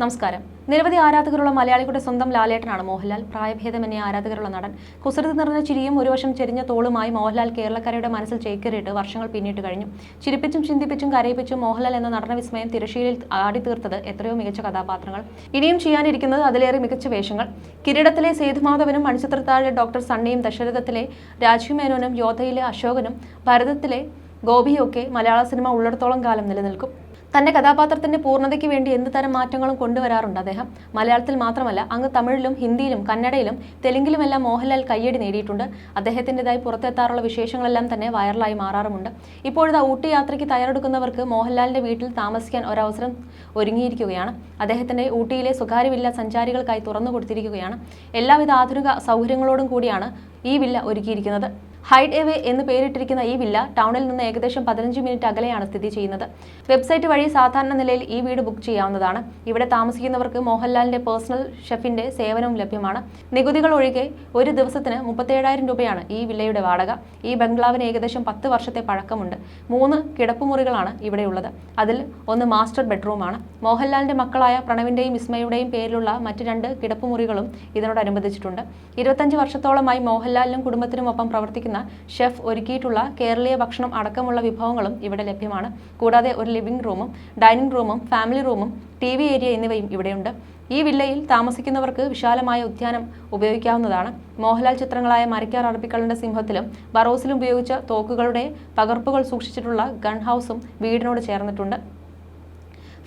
നമസ്കാരം. നിരവധി ആരാധകരുള്ള മലയാളികളുടെ സ്വന്തം ലാലേട്ടനാണ് മോഹൻലാൽ. പ്രായഭേദമെന്നേ ആരാധകരുള്ള നടൻ. കുസൃതി നിറഞ്ഞ ചിരിയും ഒരു വർഷം ചെരിഞ്ഞ തോളുമായി മോഹൻലാൽ കേരളക്കരയുടെ മനസ്സിൽ ചേക്കേറിയിട്ട് വർഷങ്ങൾ പിന്നിട്ട് കഴിഞ്ഞു. ചിരിപ്പിച്ചും ചിന്തിപ്പിച്ചും കരയിപ്പിച്ചും മോഹൻലാൽ എന്ന നടന വിസ്മയം തിരശ്ശീലയിൽ ആടിത്തീർത്തത് എത്രയോ മികച്ച കഥാപാത്രങ്ങൾ. ഇനിയും ചെയ്യാനിരിക്കുന്നത് അതിലേറെ മികച്ച വേഷങ്ങൾ. കിരീടത്തിലെ സേതുമാധവനും മണിച്ചിത്രത്താഴെ ഡോക്ടർ സണ്ണിയും ദശരഥത്തിലെ രാജീവ് മേനോനും യോധയിലെ അശോകനും ഭരതത്തിലെ ഗോപിയൊക്കെ മലയാള സിനിമ ഉള്ളിടത്തോളം കാലം നിലനിൽക്കും. തന്റെ കഥാപാത്രത്തിന്റെ പൂർണതയ്ക്ക് വേണ്ടി എന്ത് തരം മാറ്റങ്ങളും കൊണ്ടുവരാറുണ്ട് അദ്ദേഹം? മലയാളത്തിൽ മാത്രമല്ല അങ്ങ് തമിഴിലും ഹിന്ദിയിലും കന്നഡയിലും തെലുങ്കിലുമെല്ലാം മോഹൻലാൽ കയ്യടി നേടിയിട്ടുണ്ട്. അദ്ദേഹത്തിന്റെതായി പുറത്തെത്താറുള്ള വിശേഷങ്ങളെല്ലാം തന്നെ വൈറലായി മാറാറുമുണ്ട്. ഇപ്പോഴത്തെ ഊട്ടി യാത്രയ്ക്ക് തയ്യാറെടുക്കുന്നവർക്ക് മോഹൻലാലിന്റെ വീട്ടിൽ താമസിക്കാൻ ഒരവസരം ഒരുങ്ങിയിരിക്കുകയാണ്. അദ്ദേഹത്തിന്റെ ഊട്ടിയിലെ സ്വകാര്യ വില്ല സഞ്ചാരികൾക്കായി തുറന്നു കൊടുത്തിരിക്കുകയാണ് എല്ലാവിധ ആധുനിക സൗകര്യങ്ങളോടും കൂടിയാണ് ഈ വില്ല ഒരുക്കിയിരിക്കുന്നത്. ഹൈഡ് എവേ എന്ന് പേരിട്ടിരിക്കുന്ന ഈ വില്ല ടൗണിൽ നിന്ന് ഏകദേശം പതിനഞ്ച് മിനിറ്റ് അകലെയാണ് സ്ഥിതി ചെയ്യുന്നത്. വെബ്സൈറ്റ് വഴി സാധാരണ നിലയിൽ ഈ വീട് ബുക്ക് ചെയ്യാവുന്നതാണ്. ഇവിടെ താമസിക്കുന്നവർക്ക് മോഹൻലാലിന്റെ പേഴ്സണൽ ഷെഫിന്റെ സേവനവും ലഭ്യമാണ്. നികുതികൾ ഒഴികെ ഒരു ദിവസത്തിന് മുപ്പത്തേഴായിരം രൂപയാണ് ഈ വില്ലയുടെ വാടക. ഈ ബംഗ്ലാവിന് ഏകദേശം പത്ത് വർഷത്തെ പഴക്കമുണ്ട്. മൂന്ന് കിടപ്പുമുറികളാണ് ഇവിടെയുള്ളത്. അതിൽ ഒന്ന് മാസ്റ്റർ ബെഡ്റൂമാണ്. മോഹൻലാലിന്റെ മക്കളായ പ്രണവിന്റെയും വിസ്മയുടെയും പേരിലുള്ള മറ്റ് രണ്ട് കിടപ്പുമുറികളും ഇതിനോടനുബന്ധിച്ചിട്ടുണ്ട്. ഇരുപത്തഞ്ച് വർഷത്തോളമായി മോഹൻലാലിനും കുടുംബത്തിനുമൊപ്പം പ്രവർത്തിക്കുന്ന ഷെഫ് ഒരുക്കിയിട്ടുള്ള കേരളീയ ഭക്ഷണം അടക്കമുള്ള വിഭവങ്ങളും ഇവിടെ ലഭ്യമാണ്. കൂടാതെ ഒരു ലിവിംഗ് റൂമും ഡൈനിങ് റൂമും ഫാമിലി റൂമും ടി വി ഏരിയ എന്നിവയും ഇവിടെയുണ്ട്. ഈ വില്ലയിൽ താമസിക്കുന്നവർക്ക് വിശാലമായ ഉദ്യാനം ഉപയോഗിക്കാവുന്നതാണ്. മോഹൻലാൽ ചിത്രങ്ങളായ മരക്കാർ അറബിക്കളുടെ സിംഹത്തിലും ബറോസിലും ഉപയോഗിച്ച തോക്കുകളുടെ പകർപ്പുകൾ സൂക്ഷിച്ചിട്ടുള്ള ഗൺ ഹൗസും വീടിനോട് ചേർന്നിട്ടുണ്ട്.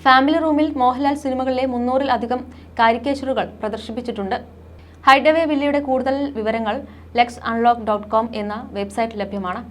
ഫാമിലി റൂമിൽ മോഹൻലാൽ സിനിമകളിലെ മുന്നൂറിലധികം കാരിക്കേച്ചറുകൾ പ്രദർശിപ്പിച്ചിട്ടുണ്ട്. ഹൈഡവേ വില്ലയുടെ കൂടുതൽ വിവരങ്ങൾ ലെക്സ് അൺലോക്ക് ഡോട്ട് കോം എന്ന വെബ്സൈറ്റ് ലഭ്യമാണ്.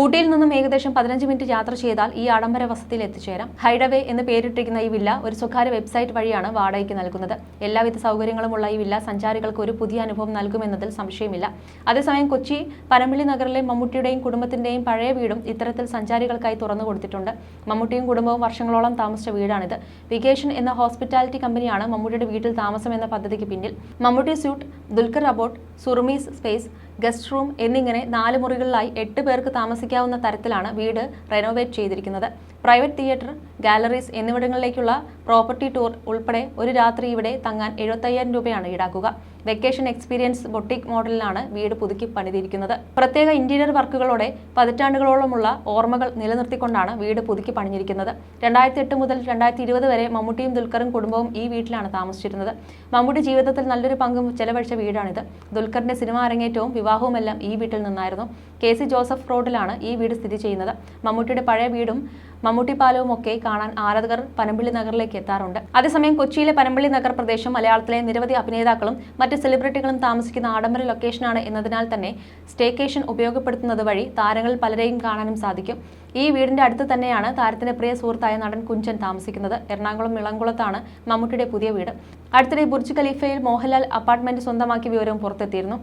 ഊട്ടിയിൽ നിന്നും ഏകദേശം പതിനഞ്ച് മിനിറ്റ് യാത്ര ചെയ്താൽ ഈ ആഡംബര വസതിയിൽ എത്തിച്ചേരാം. ഹൈഡവേ എന്ന് പേരിട്ടിരിക്കുന്ന ഈ വില്ല ഒരു സ്വകാര്യ വെബ്സൈറ്റ് വഴിയാണ് വാടകയ്ക്ക് നൽകുന്നത്. എല്ലാവിധ സൗകര്യങ്ങളുമുള്ള ഈ വില്ല സഞ്ചാരികൾക്ക് ഒരു പുതിയ അനുഭവം നൽകുമെന്നതിൽ സംശയമില്ല. അതേസമയം കൊച്ചി പനമ്പിള്ളി നഗറിലെ മമ്മൂട്ടിയുടെയും കുടുംബത്തിന്റെയും പഴയ വീടും ഇത്തരത്തിൽ സഞ്ചാരികൾക്കായി തുറന്നു കൊടുത്തിട്ടുണ്ട്. മമ്മൂട്ടിയും കുടുംബവും വർഷങ്ങളോളം താമസിച്ച വീടാണിത്. വികേഷൻ എന്ന ഹോസ്പിറ്റാലിറ്റി കമ്പനിയാണ് മമ്മൂട്ടിയുടെ വീട്ടിൽ താമസം എന്ന പദ്ധതിക്ക് പിന്നിൽ. Mammootty suite Dulquer abode Surumi's space guest room എന്നിങ്ങനെ നാല് മുറികളിലായി എട്ട് പേർക്ക് താമസിക്കാവുന്ന തരത്തിലാണ് വീട് റെനോവേറ്റ് ചെയ്തിരിക്കുന്നത്. പ്രൈവറ്റ് തിയേറ്റർ ഗാലറീസ് എന്നിവിടങ്ങളിലേക്കുള്ള പ്രോപ്പർട്ടി ടൂർ ഉൾപ്പെടെ ഒരു രാത്രി ഇവിടെ തങ്ങാൻ എഴുപത്തയ്യായിരം രൂപയാണ് ഈടാക്കുക. വെക്കേഷൻ എക്സ്പീരിയൻസ് ബൊട്ടിക് മോഡലിലാണ് വീട് പുതുക്കി പണിതിരിക്കുന്നത്. പ്രത്യേക ഇന്റീരിയർ വർക്കുകളോടെ പതിറ്റാണ്ടുകളോളമുള്ള ഓർമ്മകൾ നിലനിർത്തിക്കൊണ്ടാണ് വീട് പുതുക്കി പണിഞ്ഞിരിക്കുന്നത്. രണ്ടായിരത്തി എട്ട് മുതൽ രണ്ടായിരത്തി ഇരുപത് വരെ മമ്മൂട്ടിയും ദുൽഖറും കുടുംബവും ഈ വീട്ടിലാണ് താമസിച്ചിരുന്നത്. മമ്മൂട്ടി ജീവിതത്തിൽ നല്ലൊരു പങ്കും ചെലവഴിച്ച വീടാണിത്. ദുൽഖറിന്റെ സിനിമ അരങ്ങേറ്റവും വിവാഹവുമെല്ലാം ഈ വീട്ടിൽ നിന്നായിരുന്നു. കെ സി ജോസഫ് റോഡിലാണ് ഈ വീട് സ്ഥിതി ചെയ്യുന്നത്. മമ്മൂട്ടിയുടെ പഴയ വീടും മമ്മൂട്ടി പാലവും ഒക്കെ കാണാൻ ആരാധകർ പനമ്പിള്ളി നഗറിലേക്ക് എത്താറുണ്ട്. അതേസമയം കൊച്ചിയിലെ പനമ്പിള്ളി നഗർ പ്രദേശം മലയാളത്തിലെ നിരവധി അഭിനേതാക്കളും മറ്റ് സെലിബ്രിറ്റികളും താമസിക്കുന്ന ആഡംബര ലൊക്കേഷനാണ് എന്നതിനാൽ തന്നെ സ്റ്റേക്കേഷൻ ഉപയോഗപ്പെടുത്തുന്നത് വഴി താരങ്ങൾ പലരെയും കാണാനും സാധിക്കും. ഈ വീടിന്റെ അടുത്ത് തന്നെയാണ് താരത്തിന്റെ പ്രിയ സുഹൃത്തായ നടൻ കുഞ്ചൻ താമസിക്കുന്നത്. എറണാകുളം ഇളംകുളത്താണ് മമ്മൂട്ടിയുടെ പുതിയ വീട്. അടുത്തിടെ ബുർജ് ഖലീഫയിൽ മോഹൻലാൽ അപ്പാർട്ട്മെന്റ് സ്വന്തമാക്കിയ വിവരവും പുറത്തെത്തിയിരുന്നു.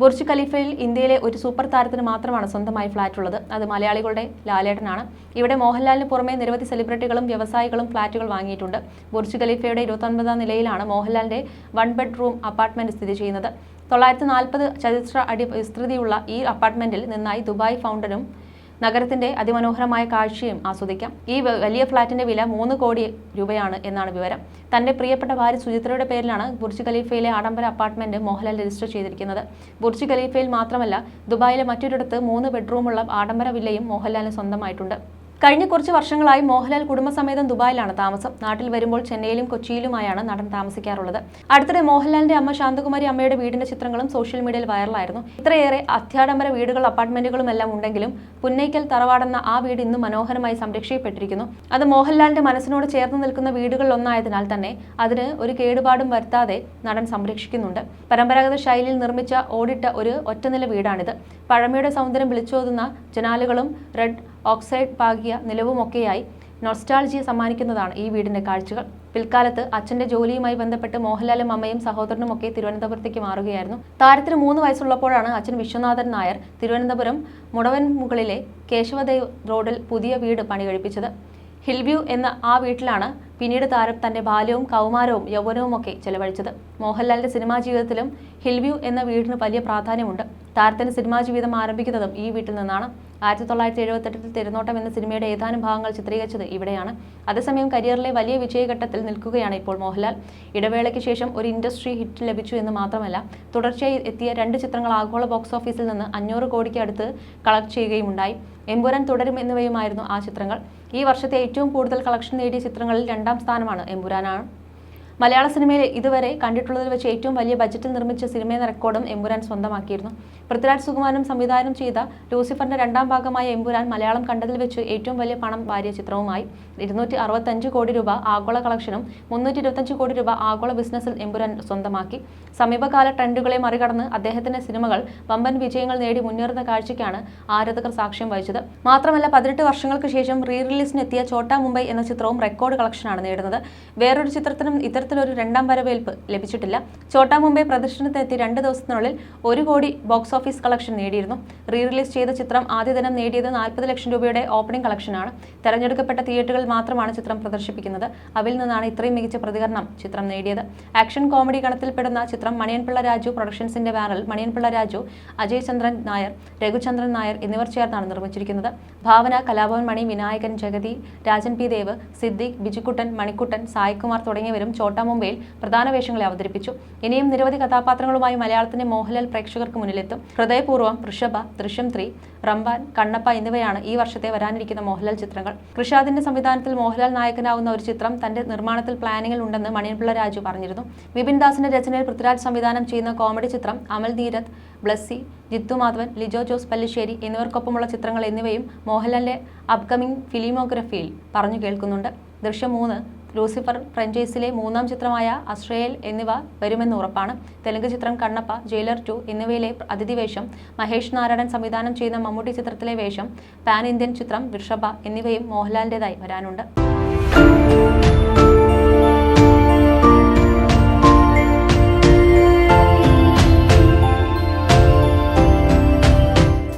ബുർജ് ഖലീഫയിൽ ഇന്ത്യയിലെ ഒരു സൂപ്പർ താരത്തിന് മാത്രമാണ് സ്വന്തമായി ഫ്ലാറ്റ് ഉള്ളത്. അത് മലയാളികളുടെ ലാലേട്ടനാണ്. ഇവിടെ മോഹൻലാലിന് പുറമെ നിരവധി സെലിബ്രിറ്റികളും വ്യവസായികളും ഫ്ളാറ്റുകൾ വാങ്ങിയിട്ടുണ്ട്. ബുർജ് ഖലീഫയുടെ ഇരുപത്തൊൻപതാം നിലയിലാണ് മോഹൻലാലിന്റെ വൺ ബെഡ്റൂം അപ്പാർട്ട്മെന്റ് സ്ഥിതി ചെയ്യുന്നത്. തൊള്ളായിരത്തി നാൽപ്പത് ചതുശ്ര അടി വിസ്തൃതിയുള്ള ഈ അപ്പാർട്ട്മെന്റിൽ നിന്നായി ദുബായ് ഫൗണ്ടനും നഗരത്തിന്റെ അതിമനോഹരമായ കാഴ്ചയും ആസ്വദിക്കാം. ഈ വലിയ ഫ്ലാറ്റിന്റെ വില മൂന്ന് കോടി രൂപയാണ് എന്നാണ് വിവരം. തന്റെ പ്രിയപ്പെട്ട ഭാര്യ സുചിത്രയുടെ പേരിലാണ് ബുർജ് ഖലീഫയിലെ ആഡംബര അപ്പാർട്ട്മെന്റ് മോഹൻലാൽ രജിസ്റ്റർ ചെയ്തിരിക്കുന്നത്. ബുർജ് ഖലീഫയിൽ മാത്രമല്ല ദുബായിലെ മറ്റൊരിടത്ത് മൂന്ന് ബെഡ്റൂമുള്ള ആഡംബര വില്ലയും മോഹൻലാലിന് സ്വന്തമായിട്ടുണ്ട്. കഴിഞ്ഞ കുറച്ച് വർഷങ്ങളായി മോഹൻലാൽ കുടുംബസമേതം ദുബായിലാണ് താമസം. നാട്ടിൽ വരുമ്പോൾ ചെന്നൈയിലും കൊച്ചിയിലുമായാണ് നടൻ താമസിക്കാറുള്ളത്. അടുത്തിടെ മോഹൻലാലിന്റെ അമ്മ ശാന്തകുമാരി അമ്മയുടെ വീടിന്റെ ചിത്രങ്ങളും സോഷ്യൽ മീഡിയയിൽ വൈറലായിരുന്നു. ഇത്രയേറെ അത്യാഡംബര വീടുകൾ അപ്പാർട്ട്മെന്റുകളും എല്ലാം ഉണ്ടെങ്കിലും പുന്നൈക്കൽ തറവാടെന്ന ആ വീട് ഇന്നും മനോഹരമായി സംരക്ഷിക്കപ്പെട്ടിരിക്കുന്നു. അത് മോഹൻലാലിന്റെ മനസ്സിനോട് ചേർന്ന് നിൽക്കുന്ന വീടുകളിലൊന്നായതിനാൽ തന്നെ അതിന് ഒരു കേടുപാടും വരുത്താതെ നടൻ സംരക്ഷിക്കുന്നുണ്ട്. പരമ്പരാഗത ശൈലിയിൽ നിർമ്മിച്ച ഓടിട്ട ഒരു ഒറ്റനില വീടാണിത്. പഴമയുടെ സൗന്ദര്യം വിളിച്ചോതുന്ന ജനാലുകളും റെഡ് ഓക്സൈഡ് പാകിയ നിലവുമൊക്കെയായി നൊസ്റ്റാൾജിയ സമ്മാനിക്കുന്നതാണ് ഈ വീടിന്റെ കാഴ്ചകൾ. പിൽക്കാലത്ത് അച്ഛന്റെ ജോലിയുമായി ബന്ധപ്പെട്ട് മോഹൻലാലും അമ്മയും സഹോദരനുമൊക്കെ തിരുവനന്തപുരത്തേക്ക് മാറുകയായിരുന്നു. താരത്തിന് മൂന്ന് വയസ്സുള്ളപ്പോഴാണ് അച്ഛൻ വിശ്വനാഥൻ നായർ തിരുവനന്തപുരം മുടവൻ മുകളിലെ കേശവദേവ് റോഡിൽ പുതിയ വീട് പണി കഴിപ്പിച്ചത് ഹിൽവ്യൂ എന്ന ആ വീട്ടിലാണ് പിന്നീട് താരം തന്റെ ബാല്യവും കൗമാരവും യൗവനവും ഒക്കെ ചെലവഴിച്ചത്. മോഹൻലാലിന്റെ സിനിമാ ജീവിതത്തിലും ഹിൽവ്യൂ എന്ന വീടിന് വലിയ പ്രാധാന്യമുണ്ട്. താരത്തിന്റെ സിനിമാ ജീവിതം ആരംഭിക്കുന്നതും ഈ വീട്ടിൽ നിന്നാണ്. ആയിരത്തി തൊള്ളായിരത്തി എഴുപത്തെട്ടിൽ തിരുനോട്ടം എന്ന സിനിമയുടെ ഏതാനും ഭാഗങ്ങൾ ചിത്രീകരിച്ചത് ഇവിടെയാണ്. അതേസമയം കരിയറിലെ വലിയ വിജയഘട്ടത്തിൽ നിൽക്കുകയാണ് ഇപ്പോൾ മോഹൻലാൽ. ഇടവേളയ്ക്ക് ശേഷം ഒരു ഇൻഡസ്ട്രി ഹിറ്റ് ലഭിച്ചു എന്ന് മാത്രമല്ല തുടർച്ചയായി എത്തിയ രണ്ട് ചിത്രങ്ങൾ ആഗോള ബോക്സ് ഓഫീസിൽ നിന്ന് അഞ്ഞൂറ് കോടിക്ക് അടുത്ത് കളക്ട് ചെയ്യുകയുമുണ്ടായി എമ്പുരാൻ തുടരും എന്നിവയുമായിരുന്നു ആ ചിത്രങ്ങൾ. ഈ വർഷത്തെ ഏറ്റവും കൂടുതൽ കളക്ഷൻ നേടിയ ചിത്രങ്ങളിൽ രണ്ടാം സ്ഥാനമാണ് എമ്പുരാനാണ്. മലയാള സിനിമയിൽ ഇതുവരെ കണ്ടിട്ടുള്ളതിൽ വെച്ച് ഏറ്റവും വലിയ ബജറ്റിൽ നിർമ്മിച്ച സിനിമയെന്ന റെക്കോർഡും എമ്പുരാൻ സ്വന്തമാക്കിയിരുന്നു. പൃഥ്വിരാജ് സുകുമാരൻ സംവിധാനം ചെയ്ത ലൂസിഫറിന്റെ രണ്ടാം ഭാഗമായ എമ്പുരാൻ മലയാളം കണ്ടതിൽ വെച്ച് ഏറ്റവും വലിയ പണം വാരിയ ചിത്രവുമായി ഇരുന്നൂറ്റി അറുപത്തഞ്ച് കോടി രൂപ ആഗോള കളക്ഷനും മുന്നൂറ്റി ഇരുപത്തഞ്ച് കോടി രൂപ ആഗോള ബിസിനസ്സിൽ എമ്പുരാൻ സ്വന്തമാക്കി. സമീപകാല ട്രെൻഡുകളെ മറികടന്ന് അദ്ദേഹത്തിന്റെ സിനിമകൾ വമ്പൻ വിജയങ്ങൾ നേടി മുന്നേറുന്ന കാഴ്ചയ്ക്കാണ് ആരാധകർ സാക്ഷ്യം വഹിച്ചത്. മാത്രമല്ല പതിനെട്ട് വർഷങ്ങൾക്ക് ശേഷം റീ റിലീസിനെത്തിയ ചോട്ടാ മുംബൈ എന്ന ചിത്രവും റെക്കോർഡ് കളക്ഷനാണ് നേടുന്നത്. വേറൊരു ചിത്രത്തിനും ഇത്തരത്തിലൊരു രണ്ടാം വരവേൽപ്പ് ലഭിച്ചിട്ടില്ല. ചോട്ടാ മുംബൈ പ്രദർശനത്തിനെത്തി രണ്ട് ദിവസത്തിനുള്ളിൽ ഒരു കോടി ബോക്സ് ഓഫീസ് കളക്ഷൻ നേടിയിരുന്നു. റീ റിലീസ് ചെയ്ത ചിത്രം ആദ്യ ദിനം നേടിയത് നാൽപ്പത് ലക്ഷം രൂപയുടെ ഓപ്പണിംഗ് കളക്ഷനാണ്. തെരഞ്ഞെടുക്കപ്പെട്ട തിയേറ്ററുകൾ മാത്രമാണ് ചിത്രം പ്രദർശിപ്പിക്കുന്നത്. അവയിൽ നിന്നാണ് ഇത്രയും മികച്ച പ്രതികരണം ചിത്രം നേടിയത്. ആക്ഷൻ കോമഡി ഗണത്തിൽപ്പെടുന്ന ചിത്രം മണിയൻപിള്ള രാജു പ്രൊഡക്ഷൻസിന്റെ ബാനറിൽ മണിയൻപിള്ള രാജു അജയ് ചന്ദ്രൻ നായർ രഘുചന്ദ്രൻ നായർ എന്നിവർ ചേർന്നാണ് നിർമ്മിച്ചിരിക്കുന്നത്. ഭാവന കലാഭവൻ മണി വിനായകൻ ജഗതി രാജൻ പി ദേവ് സിദ്ദിഖ് ബിജുക്കുട്ടൻ മണിക്കുട്ടൻ സായികുമാർ തുടങ്ങിയവരും ചോട്ടാ മുംബൈയിൽ പ്രധാന വേഷങ്ങളെ അവതരിപ്പിച്ചു. ഇനിയും നിരവധി കഥാപാത്രങ്ങളുമായി മലയാളത്തിന്റെ മോഹൻലാൽ പ്രേക്ഷകർക്ക് മുന്നിലെത്തും. ഹൃദയപൂർവം ഋഷഭ ദൃശ്യം ത്രീ റംബാൻ കണ്ണപ്പ എന്നിവയാണ് ഈ വർഷത്തെ വരാനിരിക്കുന്ന മോഹൻലാൽ ചിത്രങ്ങൾ. കൃഷാദിന്റെ സംവിധാനത്തിൽ മോഹൻലാൽ നായകനാവുന്ന ഒരു ചിത്രം തന്റെ നിർമ്മാണത്തിൽ പ്ലാനിങ്ങിൽ ഉണ്ടെന്ന് മണിയൻപിള്ള രാജു പറഞ്ഞിരുന്നു. വിപിൻ ദാസിന്റെ രചനയിൽ പൃഥ്വിരാജ് സംവിധാനം ചെയ്യുന്ന കോമഡി ചിത്രം അമൽ ധീരത് ബ്ലസ്സി ജിത്തു മാധവൻ ലിജോ ജോസ് പല്ലിശ്ശേരി എന്നിവർക്കൊപ്പമുള്ള ചിത്രങ്ങൾ എന്നിവയും മോഹൻലാലിന്റെ അപ്കമിംഗ് ഫിലിമോഗ്രഫിയിൽ പറഞ്ഞു കേൾക്കുന്നുണ്ട്. ദൃശ്യം മൂന്ന് ലൂസിഫർ ഫ്രഞ്ചൈസിലെ മൂന്നാം ചിത്രമായ അശ്രയേൽ എന്നിവ വരുമെന്ന് ഉറപ്പാണ്. തെലുങ്ക് ചിത്രം കണ്ണപ്പ ജയിലർ ടു എന്നിവയിലെ അതിഥി വേഷം മഹേഷ് നാരായണൻ സംവിധാനം ചെയ്യുന്ന മമ്മൂട്ടി ചിത്രത്തിലെ വേഷം പാൻ ഇന്ത്യൻ ചിത്രം വൃഷഭ എന്നിവയും മോഹൻലാലിന്റെതായി വരാനുണ്ട്.